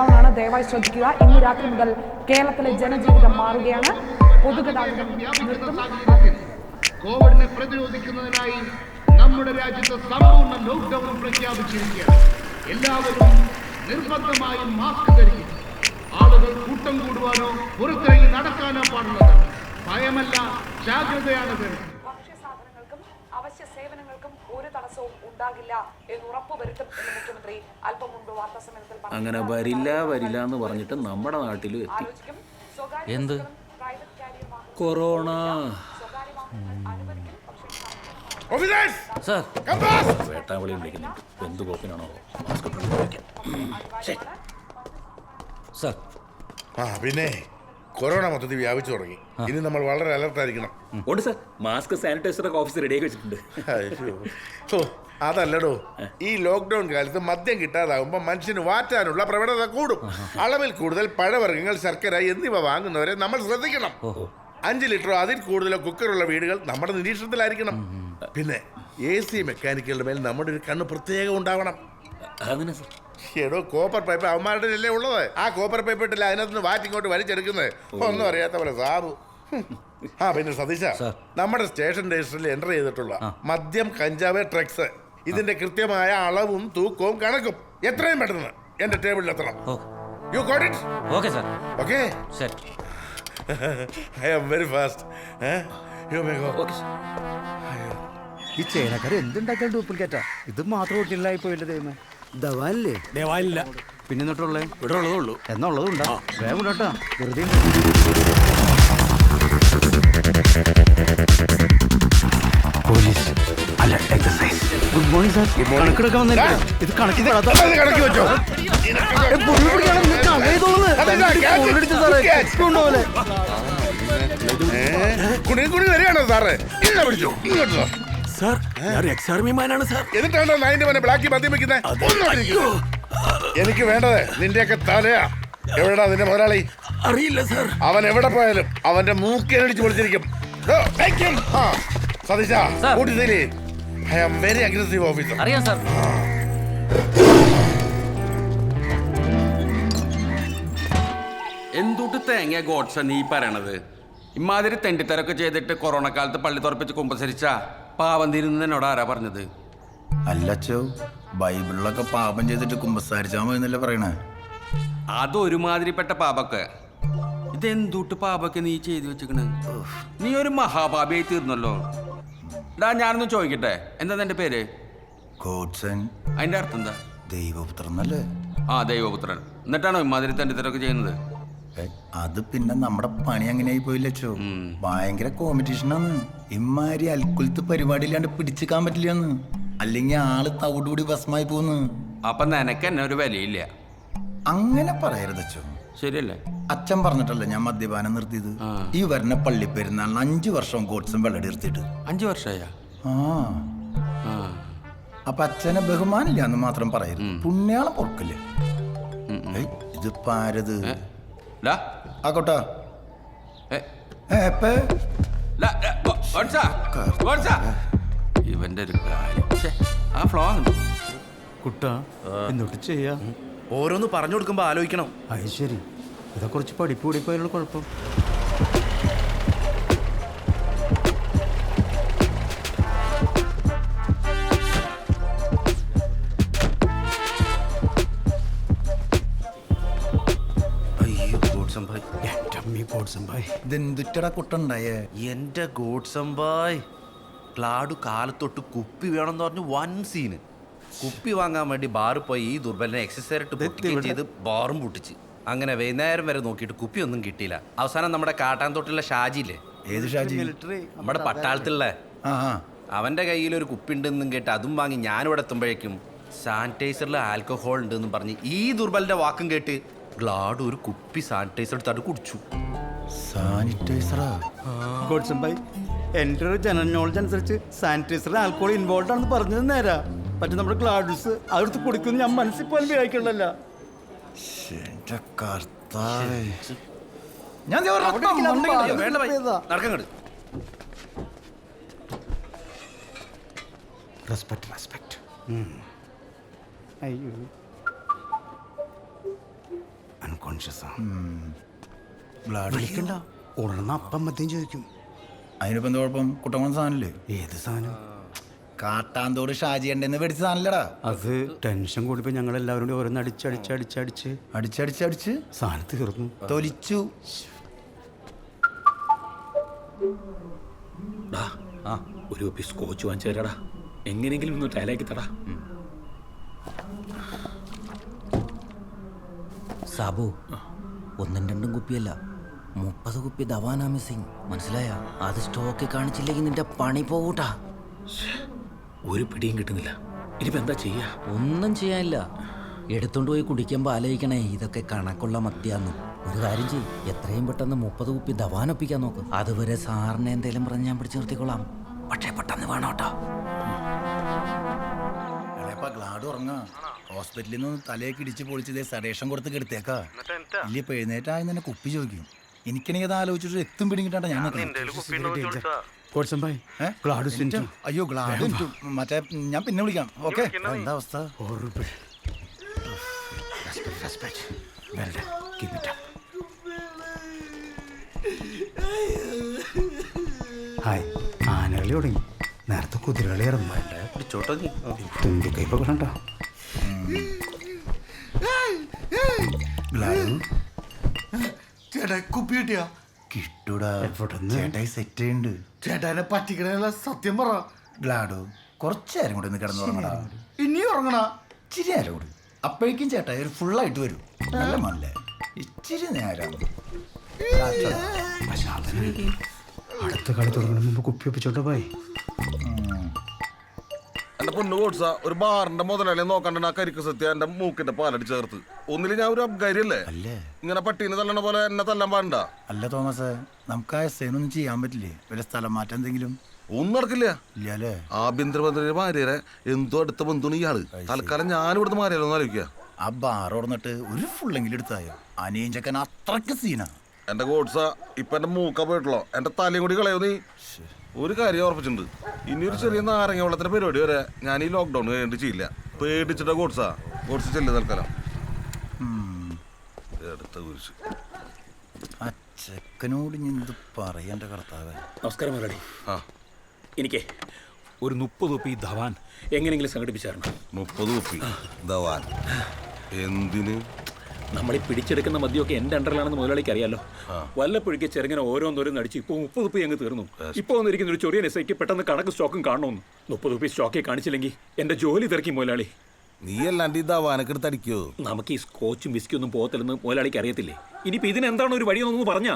ആണ് ദയവായി ശ്രദ്ധിക്കുക. ഇന്ന് രാത്രി മുതൽ കേരളത്തിലെ ജനജീവിതം മാറുകയാണ്. പൊതുഗതാഗതം കോവിഡിനെ പ്രതിരോധിക്കുന്നതിനായി നമ്മുടെ രാജ്യത്ത് സമ്പൂർണ ലോക്ക്ഡൌൺ പ്രഖ്യാപിച്ചിരിക്കുകയാണ്. എല്ലാവരും നിർബന്ധമായും മാസ്ക് ധരിക്കും. ആളുകൾ കൂട്ടം കൂടുവാനോ പുറത്തിറങ്ങി നടക്കാനോ പാടുള്ളതല്ല. ഭയമല്ല ജാഗ്രതയാണ് വേണ്ടത് അവശ്യ സേവനങ്ങൾക്കും ഒരു തടസ്സവും ഉണ്ടാകില്ല എന്ന് ഉറപ്പുവരുത്തും എന്ന് മുഖ്യമന്ത്രി അല്പം മുമ്പ് വാർത്താ സമ്മേളനത്തിൽ പറഞ്ഞു. അങ്ങനെ വരില്ല വരില്ല എന്ന് പറഞ്ഞിട്ട് നമ്മുടെ നാട്ടിൽ എത്തി. എന്ത്? കൊറോണ. സാർ. വേട്ടാവിളി വിളിക്കുന്നുണ്ട് എന്ത് കോപ്പിനാണോ? മാസ്ക്. സാർ. ആ പിന്നെ? കൊറോണ മൊത്തത്തിൽ വ്യാപിച്ചു തുടങ്ങി. ഇനി നമ്മൾ വളരെ അലർട്ടായിരിക്കണം ഉണ്ട് സാർ. മാസ്ക് സാനിറ്റൈസർ ഒക്കെ ഓഫീസ് റെഡിയാക്കി വെച്ചിട്ടുണ്ട്. ഓ അതല്ലടോ. ഈ ലോക്ക്ഡൗൺ കാലത്ത് മദ്യം കിട്ടാതാകുമ്പോൾ മനുഷ്യന് വാറ്റാനുള്ള പ്രവണത കൂടും. അളവിൽ കൂടുതൽ പഴവർഗങ്ങൾ ശർക്കര എന്നിവ വാങ്ങുന്നവരെ നമ്മൾ ശ്രദ്ധിക്കണം. അഞ്ച് ലിറ്ററോ അതിൽ കൂടുതലോ കുക്കറുള്ള വീടുകൾ നമ്മുടെ നിരീക്ഷണത്തിലായിരിക്കണം. പിന്നെ എ സി മെക്കാനിക്കുകളുടെ മേൽ നമ്മുടെ ഒരു കണ്ണ് പ്രത്യേകം ഉണ്ടാവണം. അങ്ങനെ സാർ. എടോ കോപ്പർ പൈപ്പ് അവന്മാരുടെ അല്ലേ ഉള്ളത്? ആ കോപ്പർ പൈപ്പ് ഇട്ടില്ല അതിനകത്ത് നിന്ന് വാറ്റ് ഇങ്ങോട്ട് വലിച്ചെടുക്കുന്നത്? ഒന്നും അറിയാത്ത പോലെ സാബു. ആ പിന്നെ സതീശ. നമ്മുടെ സ്റ്റേഷൻ രജിസ്റ്ററിൽ എന്റർ ചെയ്തിട്ടുള്ള മദ്യം കഞ്ചാവ് ട്രക്സ് ഇതിന്റെ കൃത്യമായ അളവും തൂക്കവും കണക്കും. എത്രയും പെട്ടെന്ന് എന്റെ ടേബിളിൽ എത്തണം. You got it okay sir okay sir I am very fast you may go okay sir ഈ ചേനക്കാർ എന്തുണ്ടാക്കാൻ ഡ്യൂപ്ലിക്കേറ്റാ ഇത് മാത്രം ഒട്ടില്ലായി പോയില്ല ദൈവമേ. ദവാല്ലേ ദേവാലില്ല പിന്നെ എന്നിട്ടുള്ളേ ഇവിടെ ഉള്ളതേ ഉള്ളൂ. എന്നുള്ളതുണ്ടാ വേഗം കേട്ടോ വെറുതെ പോലീസ് അല്ല എക്സസൈസ് ഗുഡ് മോർണിംഗ് സാർ കണക്കെടുക്കാൻ വന്നില്ല? ഇത് പെടാത്ത കണക്കി വെച്ചോ? കുണി കുണി വരികയാണോ സാറേ? ഇല്ല പിടിച്ചോ. ഇങ്ങോട്ട്. സാർ ഞാൻ എക്സ് ആർമിമാനാണ് സാർ. എന്നിട്ടാണോ നായിന്റെ മനെ ബ്ലാക്കി മദ്യം വെക്കുന്നത് എനിക്ക് വേണ്ടത് നിന്റെയൊക്കെ തലയാ. എവിടെടാ നിന്റെ മുതലാളി? അറിയില്ല സർ. അവൻ എവിടെ പോയാലും അവന്റെ മൂക്കേനടിച്ച് പൊളിച്ചിരിക്കും. സതീശ കൂട്ടി തരി I am very aggressive officer. അറിയാം സാർ. എന്തുട്ട് തേങ്ങ ഗോഡ്സ നീ പറയണത്? ഇമാതിരി തെണ്ടിത്തരൊക്കെ ചെയ്തിട്ട് കൊറോണ കാലത്ത് പള്ളി തുറപ്പിച്ച് കുമ്പസരിച്ച? പാവം തിരുന്നതിനോട് ആരാ പറഞ്ഞത്? അല്ലച്ചോ ബൈബിളിലൊക്കെ പാപം ചെയ്തിട്ട് കുമ്പസാരിച്ചാൽ മതി എന്നല്ലേ പറയണേ അതൊരുമാതിരിപ്പെട്ട പാപൊക്കെ. ഇതെന്തുട്ട് പാപൊക്കെ നീ ചെയ്തു വെച്ചിക്കണ് നീ ഒരു മഹാപാപിയായി തീർന്നല്ലോ. ഡാ ഞാനൊന്ന് ചോദിക്കട്ടെ. എന്താ നിന്റെ പേര്? ഗോഡ്സൺ അതിന്റെ അർത്ഥം എന്താ? ദൈവപുത്രൻ അല്ലേ? ആ ദൈവപുത്രൻ. എന്നിട്ടാണോ ഇമാതിരി തന്റെ തെണ്ടിത്തരൊക്കെ ചെയ്യുന്നത്? അത് പിന്നെ നമ്മുടെ പണി അങ്ങനെ ആയി പോയില്ലച്ചോ ഭയങ്കര കോമ്പറ്റീഷനാണ് ഇമ്മാരി അൽക്കുലത്ത് പരിപാടി ഇല്ലാണ്ട് പിടിച്ചിക്കാൻ പറ്റില്ലെന്ന്. അല്ലെങ്കിൽ ആൾ തവിടുകൂടി ഭസ്മായി പോന്ന്. അപ്പൊ നിനക്ക് എന്നെ ഒരു വിലയില്ല. അങ്ങനെ പറയരുതച്ചോ ശരിയല്ലേ? അച്ഛൻ പറഞ്ഞിട്ടല്ലേ ഞാൻ മദ്യപാനം നിർത്തിയത്? ഈ വരുന്ന പള്ളി പെരുന്നാളിന് അഞ്ചു വർഷം ഗോഡ്സും വെള്ളടി നിർത്തിയിട്ട് അഞ്ചു വർഷമായ? ആ. അപ്പൊ അച്ഛനെ ബഹുമാനില്ല എന്ന് മാത്രം പറയരുത്. പുണ്യാളം പൊറക്കില്ല? ഇത് ഡാ ആക്കോട്ടാ. ഇവന്റെ ഒരു കാര്യം. ആ ഫ്ലോ കുട്ടാ എന്നിട്ട് ചെയ്യാ? ഓരോന്ന് പറഞ്ഞു കൊടുക്കുമ്പോ ആലോചിക്കണം. അത് ശരി. ഇതെ കുറച്ച് പഠിപ്പ് കൂടിപ്പോയാലുള്ള കുഴപ്പം. പോട്സമ്പായി ഇതെന്തുറ്റടാ കുട്ടുണ്ടായേ? എന്റെ ഗോഡ്സംബായ് ക്ലാഡു കാലത്തൊട്ട് കുപ്പി വേണമെന്ന് പറഞ്ഞു വൻ സീന്. കുപ്പി വാങ്ങാൻ വേണ്ടി ബാറിൽ പോയി ഈ ദുർബലിനെ എക്സസൈസ് പൊട്ടിക്കുകയും ചെയ്ത് ബാറും പൊട്ടിച്ച്. അങ്ങനെ വൈകുന്നേരം വരെ നോക്കിയിട്ട് കുപ്പി ഒന്നും കിട്ടിയില്ല. അവസാനം നമ്മുടെ കാട്ടാൻ തൊട്ടുള്ള ഷാജിയില്ലേ? ഏത് ഷാജി? നമ്മുടെ പട്ടാളത്തിലുള്ള. അവന്റെ കയ്യിൽ ഒരു കുപ്പി ഉണ്ടെന്നും കേട്ട് അതും വാങ്ങി ഞാനിവിടെ എത്തുമ്പോഴേക്കും സാനിറ്റൈസറിൽ ആൽക്കഹോൾ ഉണ്ടെന്നും പറഞ്ഞ് ഈ ദുർബലിന്റെ വാക്കും കേട്ട് ഗ്ലാഡ് ഒരു കുപ്പി സാനിറ്റൈസർ എടുത്തിട്ട് കുടിച്ചു. സാനിറ്റൈസറാ? ഭായ് എന്റെ ഒരു ജനറൽ നോളജ് അനുസരിച്ച് സാനിറ്റൈസറിൽ ആൽക്കോൾ ഇൻവോൾവ് ആണെന്ന് പറഞ്ഞത് നേരാ. പക്ഷെ നമ്മുടെ ഗ്ലാഡ്സ് അതെടുത്ത് കുടിക്കുന്നു ഞാൻ മനസ്സിൽ പോലും വിചാരിക്കണല്ലോ ഞാൻ റെസ്പെക്ട് റെസ്പെക്ട് അയ്യോ. കോൺഷ്യസാ വിളിക്കണ്ട. ഉണർന്ന അപ്പം മദ്യം ചോദിക്കും. അതിനിപ്പോ എന്താ കുഴപ്പം? കുട്ടമ്മ സാധനല്ലേ ഏത് സാധനം? കാട്ടാന്തോട് ഷാജിയണ്ടെന്ന് മേടിച്ച സാധനല്ലടാ അത് ടെൻഷൻ കൂടിപ്പോ ഞങ്ങൾ എല്ലാവരും കൂടി ഓരോന്ന് അടിച്ച് അടിച്ചടിച്ച് അടിച്ചടിച്ചടിച്ച് സാധനത്ത് തീർന്നു. തൊലിച്ചു. ഒരു സ്കോച്ച് വാങ്ങിച്ചു തരാടാ. എങ്ങനെയെങ്കിലും ഒന്ന് ടയലാക്കി തടാ. സാബു ഒന്നും രണ്ടും കുപ്പിയല്ല. മുപ്പത് കുപ്പി ദവാനാ മിസ്സിങ്. മനസ്സിലായ? അത് സ്റ്റോക്ക് കാണിച്ചില്ലെങ്കിൽ നിന്റെ പണി പോകൂട്ടാ ഒരു പിടിയും കിട്ടുന്നില്ല. ഇനിയിപ്പോ എന്താ ചെയ്യാ? ഒന്നും ചെയ്യാനില്ല. എടുത്തോണ്ട് പോയി കുടിക്കുമ്പോൾ ആലോചിക്കണേ ഇതൊക്കെ കണക്കുള്ള മദ്യാന്ന് ഒരു കാര്യം ചെയ്യും. എത്രയും പെട്ടെന്ന് മുപ്പത് കുപ്പി ദവാനൊപ്പിക്കാൻ നോക്ക്. അതുവരെ സാറിനെ എന്തേലും പറഞ്ഞ് ഞാൻ പിടിച്ചു നിർത്തിക്കൊള്ളാം പക്ഷേ പെട്ടെന്ന് വേണം കേട്ടോ ഉറങ്ങാ. ഹോസ്പിറ്റലിൽ നിന്ന് തലയൊക്കെ ഇടിച്ച് പൊളിച്ചതേ സഡേഷൻ കൊടുത്ത് കെടുത്തേക്കാ. ഇല്ല ഇപ്പൊ എഴുന്നേറ്റായി തന്നെ കുപ്പി ചോദിക്കും. എനിക്കാണെങ്കിൽ അത് ആലോചിച്ചിട്ട് എത്തും പിടിക്കിട്ടാണ് ഞാൻ അയ്യോ ഗ്ലാഡ് മറ്റേ ഞാൻ പിന്നെ വിളിക്കാം. ഓക്കെ? എന്താ അവസ്ഥ? ഹായ് ആനകളി തുടങ്ങി. നേരത്തെ നീ. കണ്ടോ ചേട്ടാ കുപ്പി കിട്ടിയാ? കിട്ടൂടാ? ചേട്ടായി സെറ്റ് ചെയ്യുന്നുണ്ട് ചേട്ടാനെ പറ്റിക്കണല്ല സത്യം പറ. ഗ്ലാഡോ കുറച്ചേരം കൂടി ഒന്ന് ഇനിയും ഇനി ഉറങ്ങണ? ഇച്ചിരി നേരം കൂടി. അപ്പോഴേക്കും ചേട്ടാ ഒരു ഫുള്ളായിട്ട് വരും. നല്ല മല്ലേ ഇച്ചിരി നേരം. അടുത്ത കളി തുടങ്ങുന്ന മുമ്പ് കുപ്പി ഒപ്പിച്ചോട്ടെ പോയി. എന്റെ പൊന്നു കോട്സ ഒരു ബാറിന്റെ മുതലാളി നോക്കണ്ട ആ കരിക്ക് സത്യ എന്റെ മൂക്കിന്റെ പാലടി ചേർത്ത്. ഒന്നിൽ ഞാൻ ഒരു അബ്കാരിയല്ലേ? അല്ലേ? ഇങ്ങനെ പട്ടീനെ തല്ലണ പോലെ എന്നെ തല്ലാൻ പാടണ്ട? അല്ല തോമസ് നമുക്ക് ആ സേനൊന്നും ചെയ്യാൻ പറ്റില്ലേ? വല്ല സ്ഥലം മാറ്റം എന്തെങ്കിലും? ഒന്നും നടക്കില്ല. ആഭ്യന്തരമന്ത്രിയുടെ ഭാര്യരെ എന്തോ അടുത്ത ബന്ധുണ് ഇയാൾ. തൽക്കാലം ഞാൻ ഇവിടുന്ന് മാറിയാലോ ആലോചിക്കുക ആ ബാർ ഓർന്നിട്ട് ഒരു ഫുള്ളെങ്കിലും എടുത്തായോ? അനിയൻ അത്രയ്ക്ക് അത്രയ്ക്ക് സീനാ. എന്റെ ഗോഡ്സ ഇപ്പൊ എന്റെ മൂക്ക പോയിട്ടുള്ളോ? എന്റെ തലയും കൂടി കളയോ നീ? ഒരു കാര്യം ഉറപ്പിച്ചിട്ടുണ്ട്. ഇനി ഒരു ചെറിയ നാരങ്ങ വെള്ളത്തിന്റെ പരിപാടി വരെ ഞാൻ ഈ ലോക്ക്ഡൌൺ കഴിഞ്ഞിട്ട് ചെയ്യില്ല. പേടിച്ചിട്ട ഗോഡ്സ? ഗോഡ്സ് ചെല്ലു തൽക്കാലം. എടുത്ത കുരിശ്. ഞാൻ പറയണ്ട കർത്താവ്? നമസ്കാരം മുരളി ആ. എനിക്ക് ഒരു മുപ്പത് ഉപ്പി ധവാൻ എങ്ങനെയെങ്കിലും സംഘടിപ്പിച്ചായിരുന്നു. മുപ്പത് ഉപ്പി ധവാൻ. എന്തിന്? നമ്മൾ ഈ പിടിച്ചെടുക്കുന്ന മദ്യമൊക്കെ എന്റെ അണ്ടറിലാണെന്ന് മുതലാളിക്ക് അറിയാലോ. വല്ലപ്പോഴേക്ക് ചെറുങ്ങനെ ഓരോന്നോരോന്ന് അടിച്ച് ഇപ്പോൾ മുപ്പത് ഉപ്പ് അങ്ങ് തീർന്നു. ഇപ്പോൾ വന്നിരിക്കുന്ന ഒരു ചെറിയ എസ്ഐക്ക് പെട്ടെന്ന് കണക്ക് സ്റ്റോക്കും കാണണമെന്ന് മുപ്പത് ഉപ്പി സ്റ്റോക്കെ കാണിച്ചില്ലെങ്കിൽ എന്റെ ജോലി തിരക്കി മുതലാളി. നീ അല്ലാണ്ട് ഈ ധവാനൊക്കെ അടിക്കോ? നമുക്ക് ഈ സ്കോച്ചും വിസ്കി ഒന്നും പോകത്തില്ലെന്ന് മുതലാളിക്ക് അറിയത്തില്ലേ? ഇനിയിപ്പോൾ ഇതിനെന്താണ് ഒരു വഴിയെന്നൊന്ന് പറഞ്ഞാ?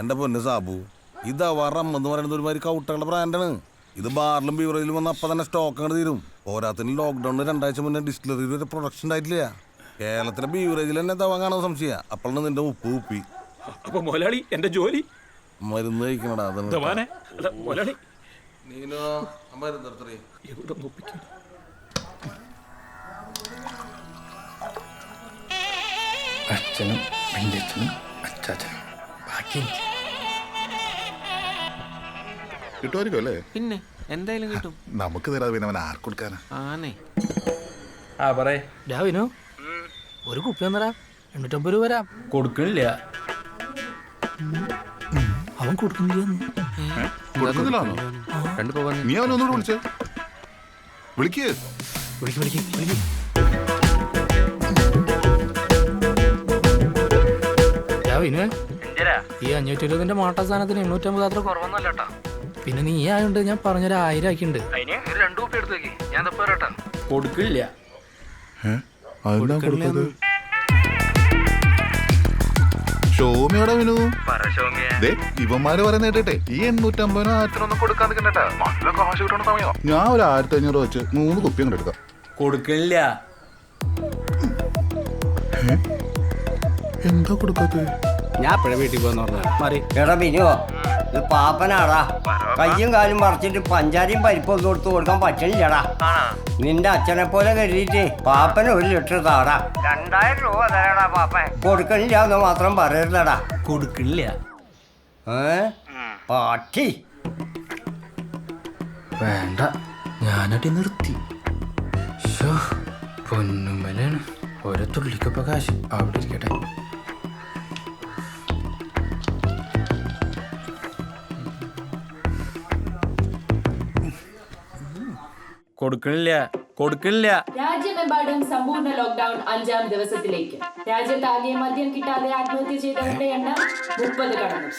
എന്റെ പൊന്ന് സാബു ഇതാ വറം എന്ന് പറയുന്നത് ഒരുമാതിരി കൗട്ടകളുടെ ബ്രാൻഡാണ് ഇത് ബാറിലും ബീവറേജിലും വന്ന അപ്പം തന്നെ സ്റ്റോക്ക് അങ്ങോട്ട് തീരും. ഓരോത്തിനും ലോക്ക്ഡൌണിന് രണ്ടാഴ്ച മുന്നേ ഡിസ്റ്റിലറിയിൽ ഒരു പ്രൊഡക്ഷൻ ഉണ്ടായിട്ടില്ല. കേരളത്തിലെ ബീവറേജിൽ തന്നെ ധവാൻ കാണാൻ സംശയ. അപ്പോഴാണ് നിന്റെ ഉപ്പ് ഉപ്പി. അപ്പൊ മുതലാളി എന്റെ ജോലി? മരുന്ന് കഴിക്കണടാ അതാണ് അല്ല മുതലാളി നീനോ മരുന്ന് എവിടെ അച്ഛനും വല്യച്ഛനും അച്ചാച്ചനും ബാക്കി എനിക്ക്. കിട്ടുമായിരിക്കും അല്ലേ? പിന്നെ എന്തായാലും കിട്ടും. നമുക്ക് തരാതെ പിന്നെ അവൻ ആർക്ക് കൊടുക്കാനാ? ആനേ ആ പറയേ. രാവിനോ ഒരു കുപ്പി ഒന്നരാ. എണ്ണൂറ്റമ്പത് രൂപ വരാം. കൊടുക്കണില്ല. അവൻ കൊടുക്കുന്നില്ല രണ്ട് പോകാൻ നീ അവനൊന്നുകൂടെ വിളിച്ചേ. വിളിക്കേ. വിളിക്ക് വിളിക്ക് വിളിക്ക്. രാവിനെ ഈ അഞ്ഞൂറ്റി ഇരുപതിന്റെ മാട്ട സാധനത്തിന് എണ്ണൂറ്റമ്പത് അത്ര കുറവൊന്നല്ല പിന്നെ നീ ആയോണ്ട് ഞാൻ പറഞ്ഞൊരു ആയിരം ആക്കിണ്ട് കൊടുക്കില്ല അതെന്താ കൊടുത്തത്? ഷോമിയോടെ വിനു ദേ, ഇവന്മാര് പറയുന്ന കേട്ടെ ഈ എണ്ണൂറ്റമ്പതിനോ ആയിരത്തിനൊന്നും കൊടുക്കാൻ നിൽക്കണ്ടേട്ടാ നല്ല കാശ് കിട്ടണ സമയം ഞാൻ ഒരു ആയിരത്തി അഞ്ഞൂറ് വെച്ച് മൂന്ന് കുപ്പി അങ്ങോട്ട് എടുക്കാം. കൊടുക്കില്ല എന്താ കൊടുക്കാത്ത ഞാൻ എപ്പോഴാ വീട്ടിൽ പോകാന്ന് പറഞ്ഞു മാറി. എടാ ബിനുവോ ഇത് പാപ്പനാടാ. കയ്യും കാലും മറച്ചിട്ട് പഞ്ചാരിയും പരിപ്പും ഒക്കെ കൊടുത്ത് കൊടുക്കാൻ പറ്റില്ലടാ. നിന്റെ അച്ഛനെ പോലെ കരുതിയിട്ട് പാപ്പന് ഒരു ലിറ്റർ താടാ. രണ്ടായിരം രൂപ തരാടാ പാപ്പൻ. കൊടുക്കണില്ല എന്ന് മാത്രം പറയരുതടാ. കൊടുക്കില്ല ഏ? പാട്ടി. വേണ്ട. ഞാനടി നിർത്തി. ഷോ പൊന്നുമലാണ്. ഓരോ തുള്ളിക്കപ്പ കാശ്. അവിടെ ഇരിക്കട്ടെ. കൊടുക്കണില്ല. കൊടുക്കില്ല രാജ്യമെമ്പാടും സമ്പൂർണ ലോക്ക്ഡൌൺ അഞ്ചാം ദിവസത്തിലേക്ക്. രാജ്യത്താകെ മദ്യം കിട്ടാതെ ആത്മഹത്യ ചെയ്തവരുടെ എണ്ണം മുപ്പത് കടന്നു.